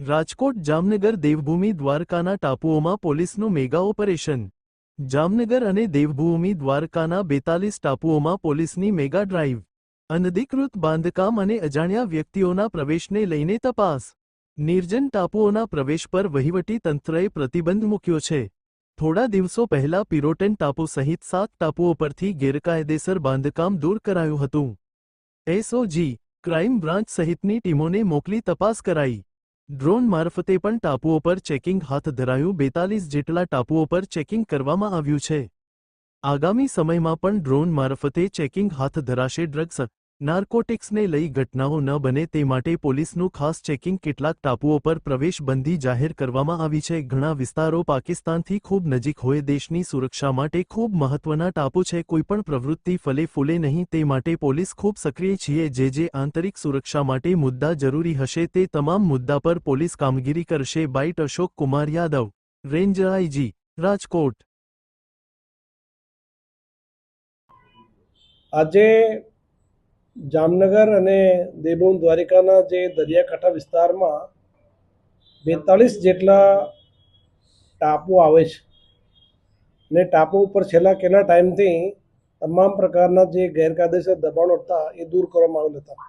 રાજકોટ જામનગર દેવભૂમિ દ્વારકાના ટાપુઓમાં પોલીસનું mega operation. Jamnagar અને દેવભૂમિ દ્વારકાના બેતાલીસ ટાપુઓમાં પોલીસની મેગા ડ્રાઈવ. અનધિકૃત બાંધકામ અને અજાણ્યા વ્યક્તિઓના પ્રવેશને લઈને તપાસ. નિર્જન ટાપુઓના પ્રવેશ પર વહીવટી તંત્રએ પ્રતિબંધ મૂક્યો છે. થોડા દિવસો પહેલા પિરોટેન ટાપુ સહિત સાત ટાપુઓ પરથી ગેરકાયદેસર બાંધકામ દૂર કરાયું હતું. એસઓજી ક્રાઇમ બ્રાન્ચ સહિતની ટીમોને મોકલી તપાસ કરાઈ. ડ્રોન મારફતે પણ ટાપુઓ પર ચેકિંગ હાથ ધરાયું બેતાલીસ જેટલા ટાપુઓ પર ચેકિંગ કરવામાં આવ્યું છે. આગામી સમયમાં પણ ડ્રોન મારફતે ચેકિંગ હાથ ધરાશે ડ્રગ્સ નાર્કોટિક્સને લઈ ઘટનાઓ ન બને તે માટે પોલીસનું ખાસ ચેકિંગ કેટલાક ટાપુઓ પર પ્રવેશબંધી જાહેર કરવામાં આવી છે. ઘણા વિસ્તારો પાકિસ્તાનથી ખૂબ નજીક હોય, દેશની સુરક્ષા માટે ખૂબ મહત્વના ટાપુ છે. કોઈપણ પ્રવૃત્તિ ફલે ફૂલે નહીં, તે માટે પોલીસ ખૂબ સક્રિય છીએ. જે જે આંતરિક સુરક્ષા માટે મુદ્દા જરૂરી હશે તે તમામ મુદ્દા પર પોલીસ કામગીરી કરશે. Byte Ashok Kumar Yadav, range IG, Rajkot. આજે જામનગર અને દેવભૂમ દ્વારિકાના જે દરિયાકાંઠા વિસ્તારમાં બેતાળીસ જેટલા ટાપુ આવે છે. ને ટાપુ ઉપર છેલ્લા કેટલા ટાઈમથી તમામ પ્રકારના જે ગેરકાયદેસર દબાણો હતા એ દૂર કરવામાં આવેલ હતા.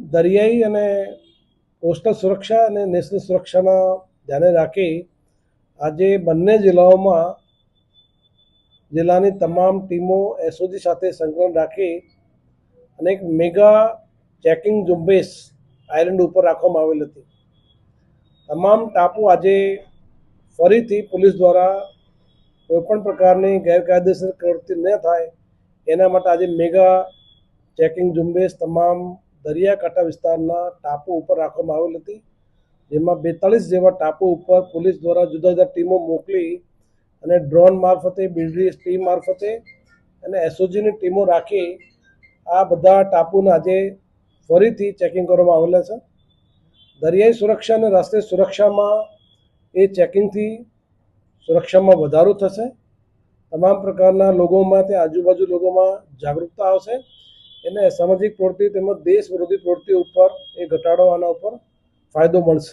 દરિયાઈ અને કોસ્ટલ સુરક્ષા અને નેશનલ સુરક્ષાના ધ્યાને રાખી આજે બંને જિલ્લાઓમાં જિલ્લાની તમામ ટીમો એસઓજી સાથે સંકલન રાખી અને એક મેગા ચેકિંગ ઝુંબેશ આઇલેન્ડ ઉપર રાખવામાં આવેલ હતી. તમામ ટાપુ આજે ફરીથી પોલીસ દ્વારા કોઈપણ પ્રકારની ગેરકાયદેસર પ્રવૃત્તિ ન થાય, એના માટે આજે મેગા ચેકિંગ ઝુંબેશ તમામ દરિયાકાંઠા વિસ્તારના ટાપુ ઉપર રાખવામાં આવેલ હતી, જેમાં બેતાળીસ જેવા ટાપુ ઉપર પોલીસ દ્વારા જુદા જુદા ટીમો મોકલી અને ડ્રોન મારફતે, બિલ્ડરી ટીમ મારફતે અને એસઓજીની ટીમો રાખી આ બધા ટાપુને આજે ફરીથી ચેકિંગ કરવામાં આવેલા છે. દરિયાઈ સુરક્ષા અને રસ્તે સુરક્ષામાં એ ચેકિંગથી સુરક્ષામાં વધારો થશે. તમામ પ્રકારના લોકોમાં તે આજુબાજુ લોકોમાં જાગૃતતા આવશે. એને સામાજિક પ્રવૃત્તિ તેમજ દેશ વિરોધી પ્રવૃત્તિ ઉપર એ ઘટાડવાના ઉપર ફાયદો મળશે.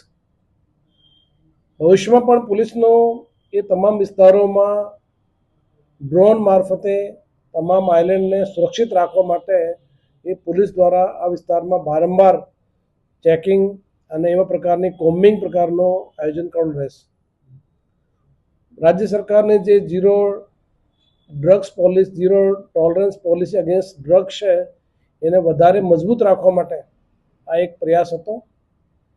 ભવિષ્યમાં પણ પોલીસનો એ તમામ વિસ્તારોમાં ડ્રોન મારફતે તમામ આઇલેન્ડને સુરક્ષિત રાખવા માટે એ પોલીસ દ્વારા આ વિસ્તારમાં વારંવાર ચેકિંગ અને એવા પ્રકારની કોમ્બિંગ પ્રકારનો આયોજન કરવાનું રહેશે. રાજ્ય સરકારને જે zero drugs policy, zero tolerance policy against drugs છે, એને વધારે મજબૂત રાખવા માટે આ એક પ્રયાસ હતો.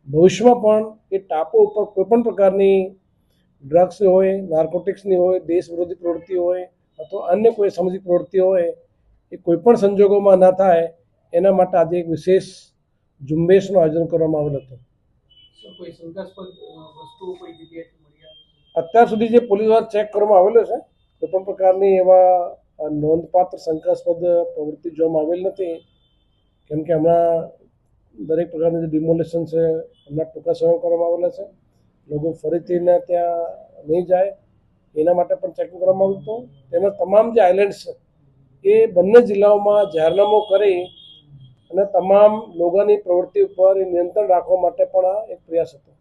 ભવિષ્યમાં પણ એ ટાપુ ઉપર કોઈપણ પ્રકારની ડ્રગ્સની હોય નાર્કોટિક્સની હોય દેશ વિરોધી પ્રવૃત્તિ હોય અથવા અન્ય કોઈ સામાજિક પ્રવૃત્તિ હોય એ કોઈપણ સંજોગોમાં ના થાય એના માટે આજે એક વિશેષ ઝુંબેશનું આયોજન કરવામાં આવેલ હતું. અત્યાર સુધી જે પોલીસ દ્વારા ચેક કરવામાં આવેલો છે કોઈપણ પ્રકારની એવા નોંધપાત્ર શંકાસ્પદ પ્રવૃત્તિ જોવામાં આવેલ નથી કેમ કે હમણાં દરેક પ્રકારની જે ડિમોલેશન છે હમણાં ટૂંકા સમય કરવામાં આવેલા છે. લોકો ફરીથીને ત્યાં નહીં જાય. એના માટે પણ ચેકિંગ કરવામાં આવ્યું હતું. તેમજ તમામ જે આઇલેન્ડ્સ છે, એ બંને જિલ્લાઓમાં જાહેરનામો કરી અને તમામ લોકોની પ્રવૃત્તિ ઉપર નિયંત્રણ રાખવા માટે પણ આ એક પ્રયાસ હતો.